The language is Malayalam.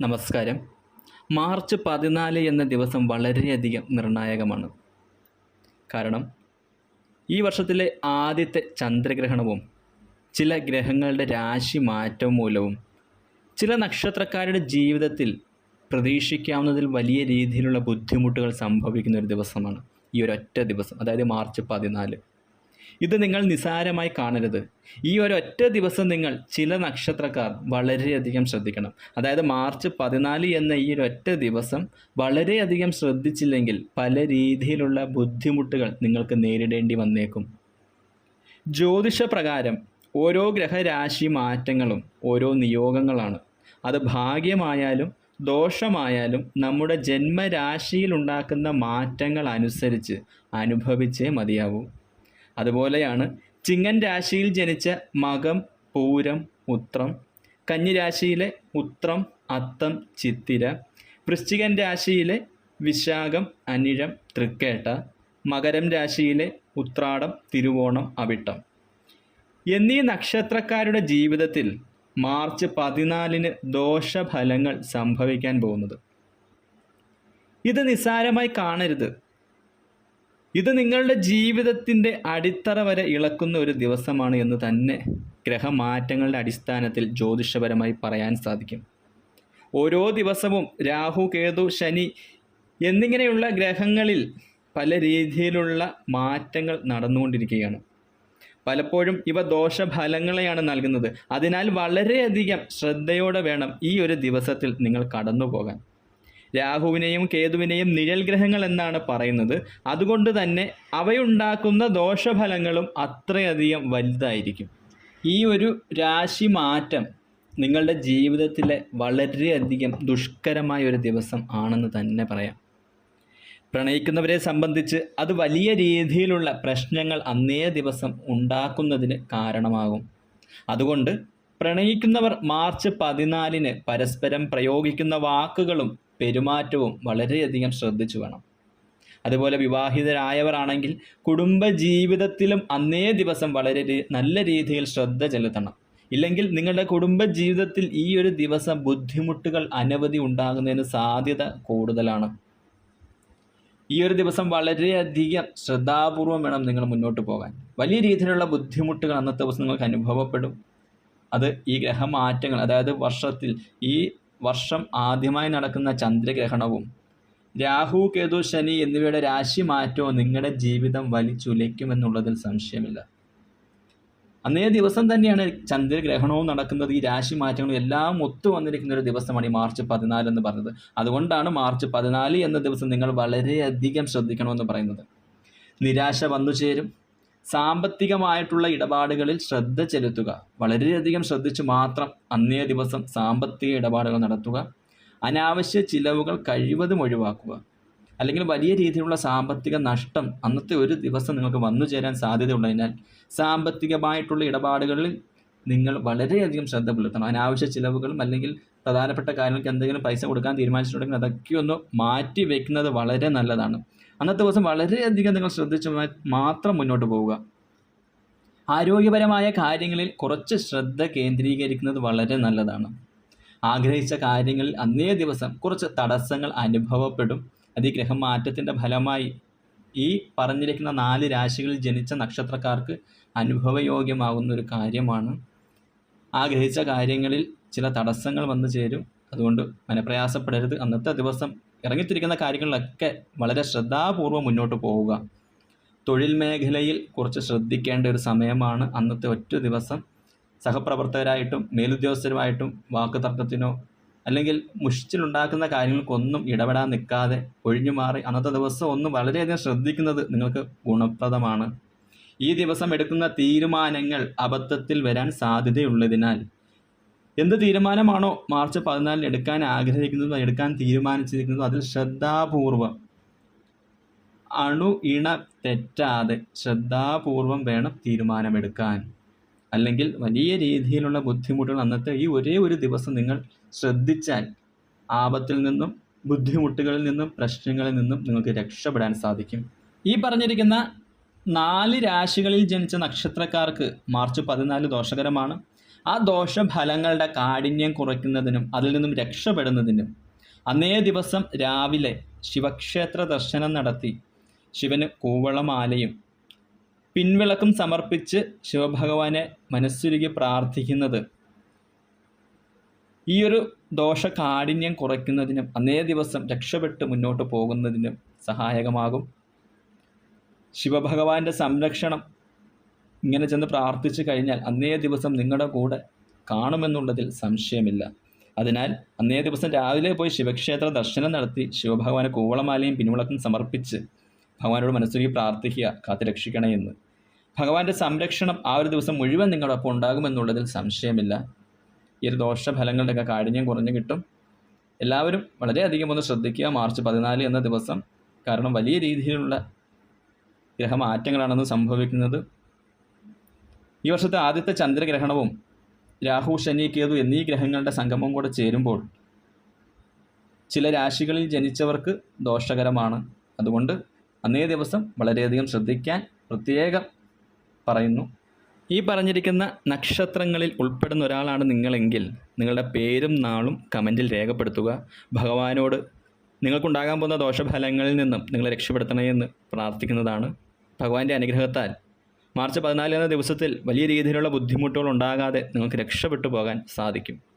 നമസ്കാരം. മാർച്ച് പതിനാല് എന്ന ദിവസം വളരെയധികം നിർണായകമാണ്. കാരണം ഈ വർഷത്തിലെ ആദ്യത്തെ ചന്ദ്രഗ്രഹണവും ചില ഗ്രഹങ്ങളുടെ രാശി മാറ്റം മൂലവും ചില നക്ഷത്രക്കാരുടെ ജീവിതത്തിൽ പ്രതീക്ഷിക്കാവുന്നതിൽ വലിയ രീതിയിലുള്ള ബുദ്ധിമുട്ടുകൾ സംഭവിക്കുന്ന ഒരു ദിവസമാണ് ഈ ഒരൊറ്റ ദിവസം അതായത് മാർച്ച് പതിനാല്. ഇത് നിങ്ങൾ നിസാരമായി കാണരുത്. ഈ ഒറ്റ ദിവസം നിങ്ങൾ ചില നക്ഷത്രക്കാർ വളരെയധികം ശ്രദ്ധിക്കണം. അതായത് മാർച്ച് പതിനാല് എന്ന ഈ ഒറ്റ ദിവസം വളരെയധികം ശ്രദ്ധിച്ചില്ലെങ്കിൽ പല രീതിയിലുള്ള ബുദ്ധിമുട്ടുകൾ നിങ്ങൾക്ക് നേരിടേണ്ടി വന്നേക്കും. ജ്യോതിഷ പ്രകാരം ഓരോ ഗ്രഹരാശി മാറ്റങ്ങളും ഓരോ നിയോഗങ്ങളാണ്. അത് ഭാഗ്യമായാലും ദോഷമായാലും നമ്മുടെ ജന്മരാശിയിൽ ഉണ്ടാക്കുന്ന മാറ്റങ്ങൾ അനുസരിച്ച് അനുഭവിച്ചേ മതിയാവൂ. അതുപോലെയാണ് ചിങ്ങൻ രാശിയിൽ ജനിച്ച മകം പൂരം ഉത്രം കന്നിരാശിയിലെ ഉത്രം അത്തം ചിത്തിര വൃശ്ചികൻ രാശിയിലെ വിശാഖം അനിഴം തൃക്കേട്ട മകരം രാശിയിലെ ഉത്രാടം തിരുവോണം അവിട്ടം. എന്നീ നക്ഷത്രക്കാരുടെ ജീവിതത്തിൽ മാർച്ച് പതിനാലിന് ദോഷഫലങ്ങൾ സംഭവിക്കാൻ പോകുന്നത്. ഇത് നിസ്സാരമായി കാണരുത്. ഇത് നിങ്ങളുടെ ജീവിതത്തിന്റെ അടിത്തറ വരെ ഇളക്കുന്ന ഒരു ദിവസമാണ് എന്ന് തന്നെ ഗ്രഹമാറ്റങ്ങളുടെ അടിസ്ഥാനത്തിൽ ജ്യോതിഷപരമായി പറയാൻ സാധിക്കും. ഓരോ ദിവസവും രാഹു കേതു ശനി എന്നിങ്ങനെയുള്ള ഗ്രഹങ്ങളിൽ പല രീതിയിലുള്ള മാറ്റങ്ങൾ നടന്നുകൊണ്ടിരിക്കുകയാണ്. പലപ്പോഴും ഇവ ദോഷഫലങ്ങളെയാണ് നൽകുന്നത്. അതിനാൽ വളരെയധികം ശ്രദ്ധയോടെ വേണം ഈ ഒരു ദിവസത്തിൽ നിങ്ങൾ കടന്നു പോകാൻ രാഹുവിനെയും കേതുവിനെയും നിഴൽ ഗ്രഹങ്ങൾ എന്നാണ് പറയുന്നത്. അതുകൊണ്ട് തന്നെ അവയുണ്ടാക്കുന്ന ദോഷഫലങ്ങളും അത്രയധികം വലുതായിരിക്കും. ഈ ഒരു രാശി മാറ്റം നിങ്ങളുടെ ജീവിതത്തിലെ വളരെയധികം ദുഷ്കരമായ ഒരു ദിവസം ആണെന്ന് തന്നെ പറയാം. പ്രണയിക്കുന്നവരെ സംബന്ധിച്ച് അത് വലിയ രീതിയിലുള്ള പ്രശ്നങ്ങൾ അന്നേ ദിവസം ഉണ്ടാക്കുന്നതിന് കാരണമാകും. അതുകൊണ്ട് പ്രണയിക്കുന്നവർ മാർച്ച് പതിനാലിന് പരസ്പരം പ്രയോഗിക്കുന്ന വാക്കുകളും പെരുമാറ്റവും വളരെയധികം ശ്രദ്ധിച്ചു വേണം. അതുപോലെ വിവാഹിതരായവരാണെങ്കിൽ കുടുംബ ജീവിതത്തിലും അന്നേ ദിവസം വളരെ നല്ല രീതിയിൽ ശ്രദ്ധ ചെലുത്തണം. ഇല്ലെങ്കിൽ നിങ്ങളുടെ കുടുംബ ജീവിതത്തിൽ ഈ ഒരു ദിവസം ബുദ്ധിമുട്ടുകൾ അനവധി ഉണ്ടാകുന്നതിന് സാധ്യത കൂടുതലാണ്. ഈ ഒരു ദിവസം വളരെയധികം ശ്രദ്ധാപൂർവം വേണം നിങ്ങൾ മുന്നോട്ട് പോകാൻ. വലിയ രീതിയിലുള്ള ബുദ്ധിമുട്ടുകൾ അന്നത്തെ ദിവസം നിങ്ങൾക്ക് അനുഭവപ്പെടും. അത് ഈ ഗ്രഹമാറ്റങ്ങൾ അതായത് വർഷത്തിൽ ഈ വർഷം ആദ്യമായി നടക്കുന്ന ചന്ദ്രഗ്രഹണവും രാഹു കേതു ശനി എന്നിവയുടെ രാശി മാറ്റവും നിങ്ങളുടെ ജീവിതം വലിച്ചുലയ്ക്കുമെന്നുള്ളതിൽ സംശയമില്ല. അന്നേ ദിവസം തന്നെയാണ് ചന്ദ്രഗ്രഹണവും നടക്കുന്നത്. ഈ രാശി മാറ്റങ്ങളും എല്ലാം ഒത്തു വന്നിരിക്കുന്ന ഒരു ദിവസമാണ് ഈ മാർച്ച് പതിനാല് എന്ന് പറഞ്ഞത്. അതുകൊണ്ടാണ് മാർച്ച് പതിനാല് എന്ന ദിവസം നിങ്ങൾ വളരെയധികം ശ്രദ്ധിക്കണമെന്ന് പറയുന്നത്. നിരാശ വന്നു ചേരും. സാമ്പത്തികമായിട്ടുള്ള ഇടപാടുകളിൽ ശ്രദ്ധ ചെലുത്തുക. വളരെയധികം ശ്രദ്ധിച്ച് മാത്രം അന്നേ ദിവസം സാമ്പത്തിക ഇടപാടുകൾ നടത്തുക. അനാവശ്യ ചിലവുകൾ കഴിവതും ഒഴിവാക്കുക. അല്ലെങ്കിൽ വലിയ രീതിയിലുള്ള സാമ്പത്തിക നഷ്ടം അന്നത്തെ ഒരു ദിവസം നിങ്ങൾക്ക് വന്നു ചേരാൻ സാധ്യതയുള്ളതിനാൽ സാമ്പത്തികമായിട്ടുള്ള ഇടപാടുകളിൽ നിങ്ങൾ വളരെയധികം ശ്രദ്ധ പുലർത്തണം. അനാവശ്യ ചിലവുകളും അല്ലെങ്കിൽ പ്രധാനപ്പെട്ട കാര്യങ്ങൾക്ക് എന്തെങ്കിലും പൈസ കൊടുക്കാൻ തീരുമാനിച്ചിട്ടുണ്ടെങ്കിൽ അതൊക്കെ ഒന്ന് മാറ്റി വെക്കുന്നത് വളരെ നല്ലതാണ്. അന്നത്തെ ദിവസം വളരെയധികം നിങ്ങൾ ശ്രദ്ധിച്ച് മാത്രം മുന്നോട്ട് പോവുക. ആരോഗ്യപരമായ കാര്യങ്ങളിൽ കുറച്ച് ശ്രദ്ധ കേന്ദ്രീകരിക്കുന്നത് വളരെ നല്ലതാണ്. ആഗ്രഹിച്ച കാര്യങ്ങളിൽ അന്നേ ദിവസം കുറച്ച് തടസ്സങ്ങൾ അനുഭവപ്പെടും. അത് ഈ ഗ്രഹമാറ്റത്തിന്റെ ഫലമായി ഈ പറഞ്ഞിരിക്കുന്ന നാല് രാശികളിൽ ജനിച്ച നക്ഷത്രക്കാർക്ക് അനുഭവയോഗ്യമാകുന്ന ഒരു കാര്യമാണ്. ആഗ്രഹിച്ച കാര്യങ്ങളിൽ ചില തടസ്സങ്ങൾ വന്നു ചേരും. അതുകൊണ്ട് മനപ്രയാസപ്പെടരുത്. അന്നത്തെ ദിവസം ഇറങ്ങിത്തിരിക്കുന്ന കാര്യങ്ങളിലൊക്കെ വളരെ ശ്രദ്ധാപൂർവം മുന്നോട്ട് പോവുക. തൊഴിൽ മേഖലയിൽ കുറച്ച് ശ്രദ്ധിക്കേണ്ട ഒരു സമയമാണ് അന്നത്തെ ഒറ്റ ദിവസം. സഹപ്രവർത്തകരായിട്ടും മേലുദ്യോഗസ്ഥരുമായിട്ടും വാക്ക് തർക്കത്തിനോ അല്ലെങ്കിൽ മുഷിച്ചിലുണ്ടാക്കുന്ന കാര്യങ്ങൾക്കൊന്നും ഇടപെടാൻ നിൽക്കാതെ ഒഴിഞ്ഞു മാറി അന്നത്തെ ദിവസം ഒന്നും വളരെയധികം ശ്രദ്ധിക്കുന്നത് നിങ്ങൾക്ക് ഗുണപ്രദമാണ്. ഈ ദിവസം എടുക്കുന്ന തീരുമാനങ്ങൾ അബദ്ധത്തിൽ വരാൻ സാധ്യതയുള്ളതിനാൽ എന്ത് തീരുമാനമാണോ മാർച്ച് പതിനാലിന് എടുക്കാൻ ആഗ്രഹിക്കുന്നതും എടുക്കാൻ തീരുമാനിച്ചിരിക്കുന്നതും അതിൽ ശ്രദ്ധാപൂർവം അണു ഇണ തെറ്റാതെ ശ്രദ്ധാപൂർവം വേണം തീരുമാനമെടുക്കാൻ. അല്ലെങ്കിൽ വലിയ രീതിയിലുള്ള ബുദ്ധിമുട്ടുകൾ അന്നത്തെ ഈ ഒരേ ഒരു ദിവസം നിങ്ങൾ ശ്രദ്ധിച്ചാൽ ആപത്തിൽ നിന്നും ബുദ്ധിമുട്ടുകളിൽ നിന്നും പ്രശ്നങ്ങളിൽ നിന്നും നിങ്ങൾക്ക് രക്ഷപ്പെടാൻ സാധിക്കും. ഈ പറഞ്ഞിരിക്കുന്ന നാല് രാശികളിൽ ജനിച്ച നക്ഷത്രക്കാർക്ക് മാർച്ച് പതിനാല് ദോഷകരമാണ്. ആ ദോഷഫലങ്ങളുടെ കാഠിന്യം കുറയ്ക്കുന്നതിനും അതിൽ നിന്നും രക്ഷപ്പെടുന്നതിനും അന്നേ ദിവസം രാവിലെ ശിവക്ഷേത്ര ദർശനം നടത്തി. ശിവന് കൂവളമാലയും പിൻവിളക്കും സമർപ്പിച്ച് ശിവഭഗവാനെ മനസ്സുരുകി പ്രാർത്ഥിക്കുന്നത്. ഈ ഒരു ദോഷ കാഠിന്യം കുറയ്ക്കുന്നതിനും അന്നേ ദിവസം രക്ഷപ്പെട്ട് മുന്നോട്ട് പോകുന്നതിനും സഹായകമാകും. ശിവഭഗവാന്റെ സംരക്ഷണം ഇങ്ങനെ ചെന്ന് പ്രാർത്ഥിച്ചു കഴിഞ്ഞാൽ അന്നേ ദിവസം നിങ്ങളുടെ കൂടെ കാണുമെന്നുള്ളതിൽ സംശയമില്ല. അതിനാൽ അന്നേ ദിവസം രാവിലെ പോയി ശിവക്ഷേത്ര ദർശനം നടത്തി ശിവഭഗവാന് കൂവളമാലയും പിൻവിളക്കും സമർപ്പിച്ച് ഭഗവാനോട് മനസ്സുരുകി പ്രാർത്ഥിക്കുക കാത്തുരക്ഷിക്കണേ എന്ന്. ഭഗവാന്റെ സംരക്ഷണം ആ ഒരു ദിവസം മുഴുവൻ നിങ്ങളൊപ്പം ഉണ്ടാകുമെന്നുള്ളതിൽ സംശയമില്ല. ഈ ഒരു ദോഷഫലങ്ങളുടെയൊക്കെ കാഠിന്യം കുറഞ്ഞു കിട്ടും. എല്ലാവരും വളരെയധികം ഒന്ന് ശ്രദ്ധിക്കുക. മാർച്ച് പതിനാല് എന്ന ദിവസം കാരണം വലിയ രീതിയിലുള്ള ഗ്രഹമാറ്റങ്ങളാണെന്ന് സംഭവിക്കുന്നത്. ഈ വർഷത്തെ ആദ്യത്തെ ചന്ദ്രഗ്രഹണവും രാഹു ശനി കേതു എന്നീ ഗ്രഹങ്ങളുടെ സംഗമവും കൂടെ ചേരുമ്പോൾ ചില രാശികളിൽ ജനിച്ചവർക്ക് ദോഷകരമാണ്. അതുകൊണ്ട് അന്നേ ദിവസം വളരെയധികം ശ്രദ്ധിക്കാൻ പ്രത്യേകം പറയുന്നു. ഈ പറഞ്ഞിരിക്കുന്ന നക്ഷത്രങ്ങളിൽ ഉൾപ്പെടുന്ന ഒരാളാണ് നിങ്ങളെങ്കിൽ നിങ്ങളുടെ പേരും നാളും കമന്റിൽ രേഖപ്പെടുത്തുക. ഭഗവാനോട് നിങ്ങൾക്കുണ്ടാകാൻ പോകുന്ന ദോഷഫലങ്ങളിൽ നിന്നും നിങ്ങളെ രക്ഷപ്പെടുത്തണേ എന്ന് പ്രാർത്ഥിക്കുന്നതാണ്. ഭഗവാന്റെ അനുഗ്രഹത്താൽ മാർച്ച് പതിനാല് എന്ന ദിവസത്തിൽ വലിയ രീതിയിലുള്ള ബുദ്ധിമുട്ടുകൾ ഉണ്ടാകാതെ നിങ്ങൾക്ക് രക്ഷപ്പെട്ടു പോകാൻ സാധിക്കും.